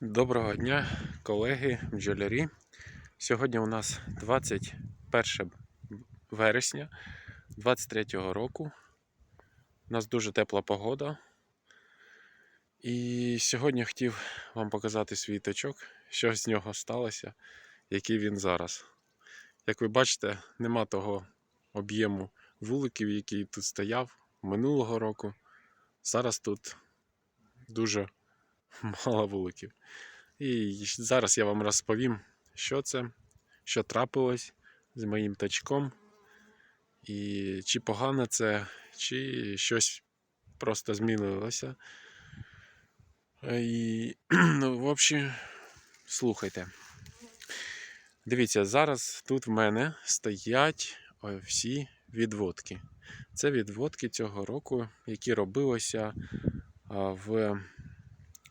Доброго дня, колеги, бджолярі. Сьогодні у нас 21 вересня 23 року. У нас дуже тепла погода. І сьогодні хотів вам показати свій точок, що з нього сталося, який він зараз. Як ви бачите, нема того об'єму вуликів, який тут стояв минулого року. Зараз тут дуже мало вуликів. І зараз я вам розповім, що це, що трапилось з моїм тачком, і чи погано це, чи щось просто змінилося. І, ну, в общем, слухайте. Дивіться, зараз тут в мене стоять всі відводки. Це відводки цього року, які робилися в,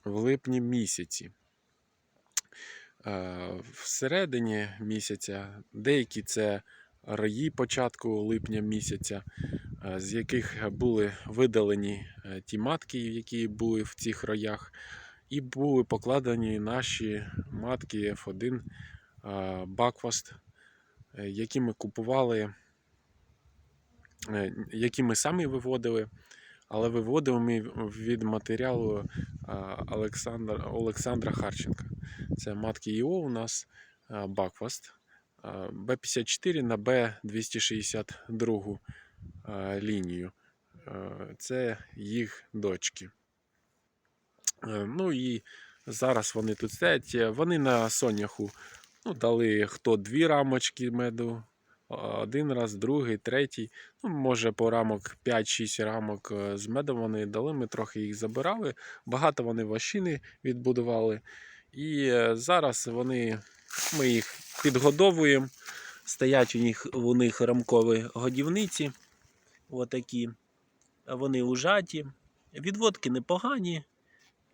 в липні місяці. Е, Всередині місяця деякі це раї початку липня місяця, е, з яких були видалені е, ті матки, які були в цих роях, і були покладені наші матки F1 е, Бакфаст, е, які ми купували, які ми самі виводили. Але виводили ми від матеріалу Олександра, Олександра Харченка. Це матки ІО у нас Бакфаст Б54 на Б262 лінію. Це їх дочки. Ну і зараз вони тут стоять. Вони на соняху ну, дали хто дві рамочки меду, один раз, другий, третій. Ну, може, по рамок 5-6 рамок е, з медом вони дали. Ми трохи їх забирали. Багато вони ващини відбудували. І е, зараз вони, ми їх підгодовуємо. Стоять у них, у них рамкові годівниці. Отакі. Вони ужаті. Відводки непогані.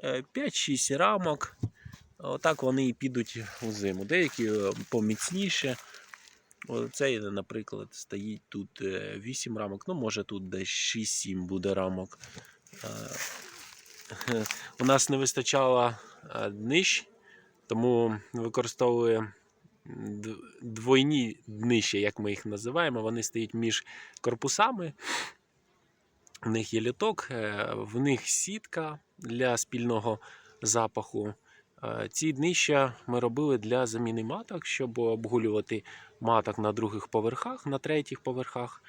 Е, 5-6 рамок. Отак вони і підуть у зиму. Деякі е, поміцніше. Цей, наприклад, стоїть тут 8 рамок, ну може тут десь 6-7 буде рамок. Е, У нас не вистачало е, днищ, тому використовує двойні днища, як ми їх називаємо. Вони стоять між корпусами. В них є літок, е, в них сітка для спільного запаху. Е, Ці днища ми робили для заміни маток, щоб обгулювати маток на других поверхах, на третіх поверхах,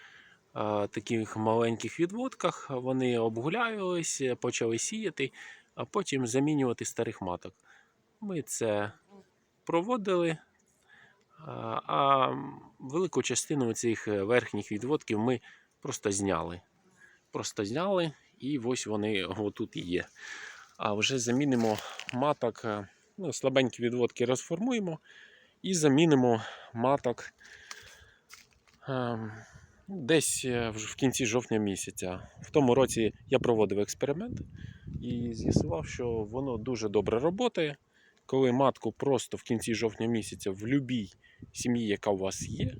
е, таких маленьких відводках. Вони обгулялись, почали сіяти, а потім замінювати старих маток. Ми це проводили, е, а велику частину цих верхніх відводків ми просто зняли. Просто зняли, і ось вони отут і є. А вже замінимо маток, е, ну, слабенькі відводки розформуємо і замінимо маток ем, десь е, в кінці жовтня місяця. В тому році я проводив експеримент і з'ясував, що воно дуже добре працює. Коли матку просто в кінці жовтня місяця в будь-якій сім'ї, яка у вас є,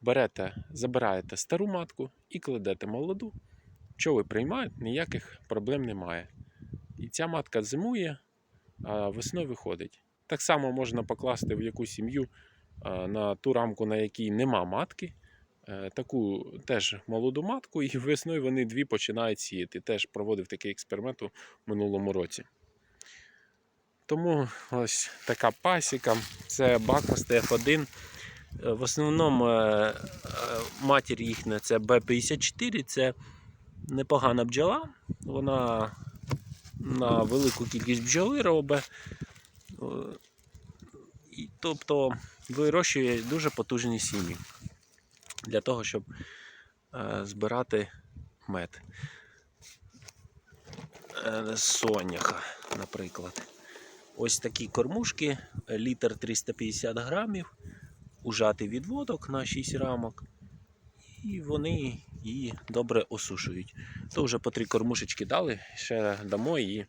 берете, забираєте стару матку і кладете молоду. Пчоли приймають, ніяких проблем немає. І ця матка зимує, а весною виходить. Так само можна покласти в якусь сім'ю на ту рамку, на якій нема матки, е, таку теж молоду матку, і весною вони дві починають сіяти. Теж проводив такий експеримент у минулому році. Тому ось така пасіка. Це Бакфаст F1. Е, В основному е, матір їхня це B54, це непогана бджола. Вона на велику кількість бджоли робить. Е, тобто вирощує дуже потужні сім'ї для того, щоб е, збирати мед. Е, соняха, наприклад. Ось такі кормушки, літр 350 грамів, ужатий відводок на 6 рамок. І вони її добре осушують. То вже по три кормушечки дали, ще дамо і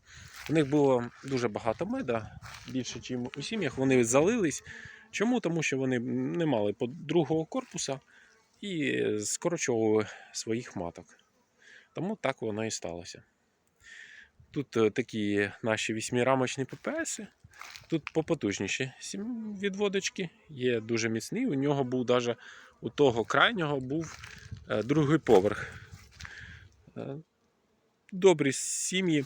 у них було дуже багато меда, більше, ніж у сім'ях. Вони залились. Чому? Тому що вони не мали другого корпуса і скорочовували своїх маток. Тому так воно і сталося. Тут е, такі наші вісьмирамочні ППС. Тут попотужніші відводочки. Є дуже міцний. У нього був даже у того крайнього був е, другий поверх. Е, Добрі сім'ї.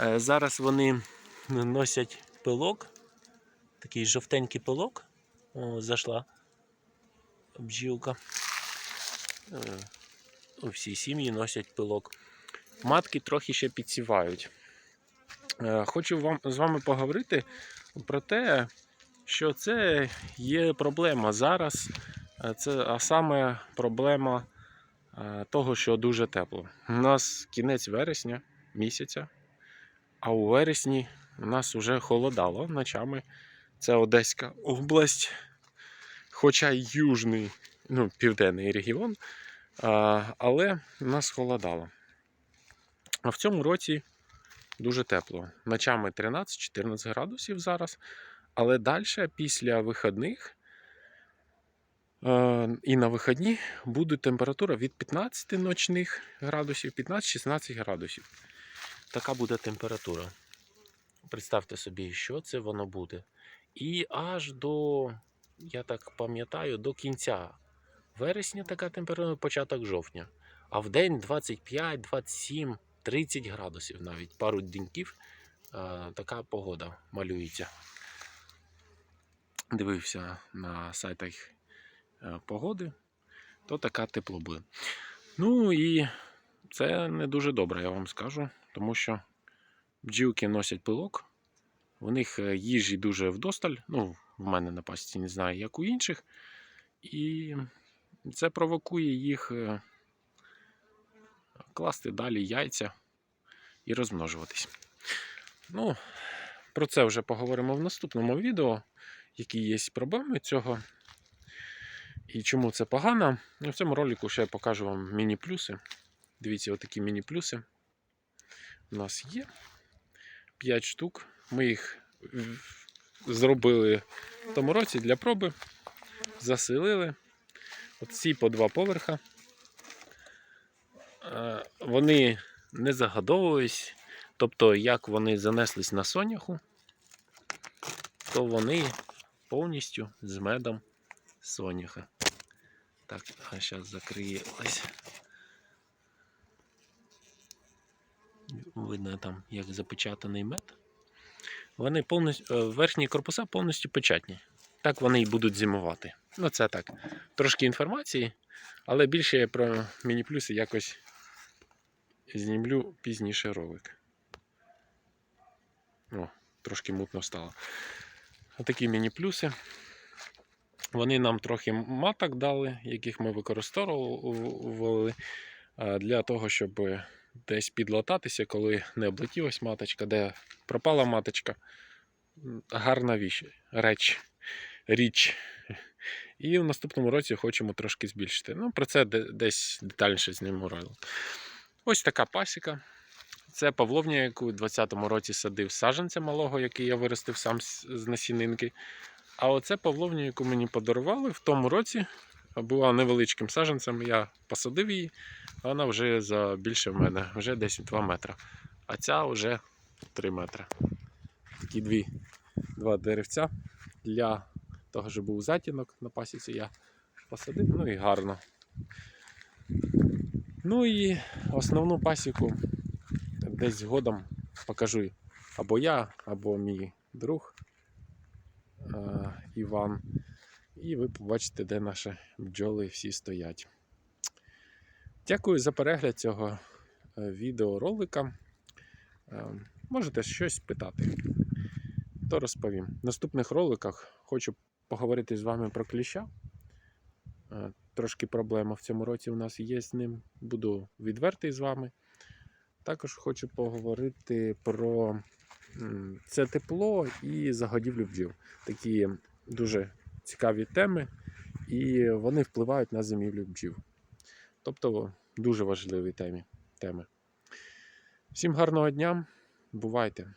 Е, Зараз вони носять пилок. Такий жовтенький пилок. О, зайшла бджілка. Е, У всі сім'ї носять пилок. Матки трохи ще підсівають. Хочу вам, з вами поговорити про те, що це є проблема зараз. Е, Це, а саме проблема е, того, що дуже тепло. У нас кінець вересня місяця, а у вересні у нас вже холодало ночами. Це Одеська область, хоча й южний, ну, південний регіон, але у нас холодало. А в цьому році дуже тепло. Ночами 13-14 градусів зараз. Але далі, після вихідних е, і на вихідні буде температура від 15 ночних градусів, 15-16 градусів. Така буде температура. Представте собі, що це воно буде. І аж до, я так пам'ятаю, до кінця вересня така температура, початок жовтня. А в день 25, 27, 30 градусів навіть пару деньків е, така погода малюється. Дивився на сайтах е, погоди, то така тепло. Ну і це не дуже добре, я вам скажу, тому що бджілки носять пилок, у них е, їжі дуже вдосталь. Ну, в мене на пасіці не знаю, як у інших. І це провокує їх е, класти далі яйця і розмножуватись. Ну, про це вже поговоримо в наступному відео, які є проблеми цього і чому це погано. В цьому ролику ще я покажу вам міні-плюси. Дивіться, отакі міні-плюси у нас є. 5 штук. Ми їх зробили в тому році для проби, заселили. От ці по два поверха. Е, Вони не загадовувались. Тобто, як вони занеслись на соняху, то вони повністю з медом соняха. Так, а зараз закриється. Видно там, як запечатаний мед. Вони повністю, е, верхні корпуса повністю печатні. Так вони і будуть зимувати. Ну, це так. Трошки інформації, але більше я про міні-плюси якось знімлю пізніше ролик. О, трошки мутно стало. Отакі міні-плюси. Вони нам трохи маток дали, яких ми використовували для того, щоб десь підлататися, коли не облетілась маточка, де пропала маточка. Гарна віч, реч, річ. І в наступному році хочемо трошки збільшити. Ну, про це де- десь детальніше знімемо ролик. Ось така пасіка. Це павловня, яку у 2020 році садив саджанця малого, який я виростив сам з насінинки. А оце павловня, яку мені подарували в тому році, була невеличким саджанцем. Я посадив її, вона вже за більше в мене, вже десь 2 метри. А ця вже 3 метри. Такі дві, два деревця для того, щоб був затінок на пасіці, я посадив, ну і гарно. Ну і основну пасіку десь згодом покажу або я, або мій друг е, Іван. І ви побачите, де наші бджоли всі стоять. Дякую за перегляд цього е, відеоролика. Е, Можете щось питати, то розповім. В наступних роликах хочу поговорити з вами про кліща. Трошки проблема в цьому році у нас є з ним. Буду відвертий з вами. Також хочу поговорити про це тепло і загодівлю бджіл. Такі дуже цікаві теми, і вони впливають на зимівлю бджіл. Тобто дуже важливі теми. Всім гарного дня, бувайте!